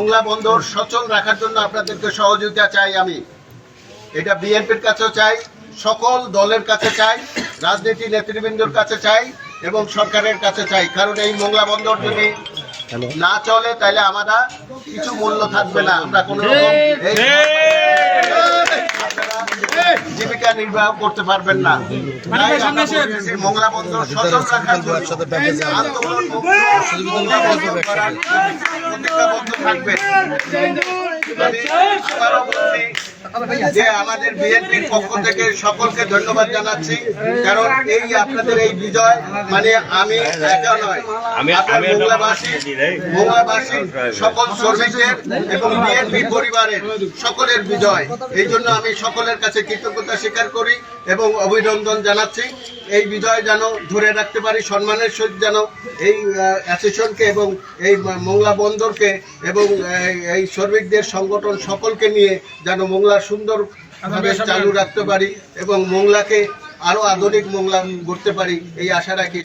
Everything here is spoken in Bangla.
মোংলা বন্দর সচল রাখার জন্য আপনাদেরকে সহযোগিতা চাই আমি। এটা বিএনপির কাছেও চাই সকল দলের কাছে চাই রাজনীতি নেতৃবৃন্দর কাছে চাই এবং সরকারের কাছে চাই। কারণ এই মোংলা বন্দর যদি না চলে তাহলে আমরা কিছু মূল্য থাকবে না। আমরা কোনো জীবিকা নির্বাহ করতে পারবেন না মঙ্গলা বন্ধ বলতেছি মোংলা বন্দর সচল রাখার জন্য থাকবে যে আমাদের বিএনপির পক্ষ থেকে সকলকে ধন্যবাদ জানাচ্ছি কারণ এই আপনাদের এই বিজয় মানে আমি একা নয় মোংলাবাসী। মোংলাবাসী সকল শ্রমিকের এবং বিএনপি পরিবারের সকলের বিজয় এই জন্য আমি সকলের কাছে কৃতজ্ঞতা স্বীকার করি এবং অভিনন্দন জানাচ্ছি এই বিজয় যেন ধরে রাখতে পারি সম্মানের সহিত যেন এই অ্যাসোসিয়েশনকে এবং এই মোংলা বন্দরকে এবং এই- এই শ্রমিকদের সংগঠন সকলকে নিয়ে যেন মোংলা সুন্দরভাবে চালু রাখতে পারি এবং মোংলাকে আরও আধুনিক মোংলা গড়তে পারি এই আশা রাখি।